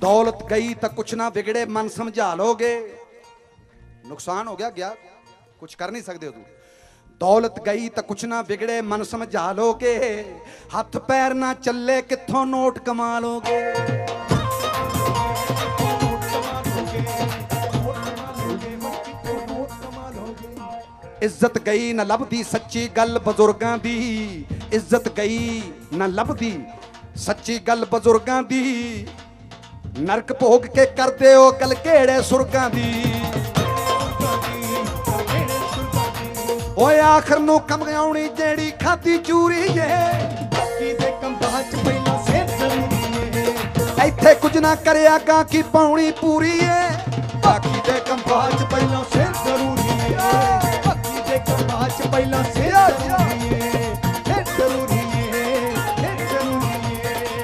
ਦੌਲਤ ਗਈ ਤਾਂ ਕੁਛ ਨਾ ਵਿਗੜੇ, ਮਨ ਸਮਝਾ ਲੋਗੇ। ਨੁਕਸਾਨ ਹੋ ਗਿਆ ਗਿਆ, ਕੁਛ ਕਰ ਨਹੀਂ ਸਕਦੇ ਹੋ ਤੂੰ ਦੌਲਤ ਗਈ ਤਾਂ ਕੁਛ ਨਾ ਵਿਗੜੇ, ਮਨ ਸਮਝਾ ਲੋਗੇ। ਹੱਥ ਪੈਰ ਨਾ ਚੱਲੇ, ਕਿੱਥੋਂ ਨੋਟ ਕਮਾ ਲੋਗੇ? ਇੱਜ਼ਤ ਗਈ ਨਾ ਲੱਭਦੀ ਸੱਚੀ ਗੱਲ ਬਜ਼ੁਰਗਾਂ ਦੀ। ਇੱਜ਼ਤ ਗਈ ਨਾ ਲੱਭਦੀ ਸੱਚੀ ਗੱਲ ਬਜ਼ੁਰਗਾਂ ਦੀ। ਨਰਕ ਭੋਗ ਕੇ ਕਰਦੇ ਹੋ ਗੱਲ ਕਿਹੜੇ ਸੁਰਗਾਂ ਦੀ। ਓਏ ਆਖਰ ਨੂੰ ਕਮਾਉਣੀ ਜਿਹੜੀ ਖਾਦੀ ਚੂਰੀ ਏ। ਬਾਕੀ ਦੇ ਕੰਬਾਂ ਚ ਪਹਿਲਾਂ ਸਿਰ ਜ਼ਰੂਰੀ ਏ। ਇੱਥੇ ਕੁਝ ਨਾ ਕਰਿਆ ਗਾ ਕੀ ਪਾਉਣੀ ਪੂਰੀ ਏ। ਬਾਕੀ ਦੇ ਕੰਬਾਂ ਚ ਪਹਿਲਾਂ ਸਿਰ ਜ਼ਰੂਰੀ ਏ। ਬਾਕੀ ਦੇ ਕੰਬਾਂ ਚ ਪਹਿਲਾਂ ਸਿਰ ਜ਼ਰੂਰੀ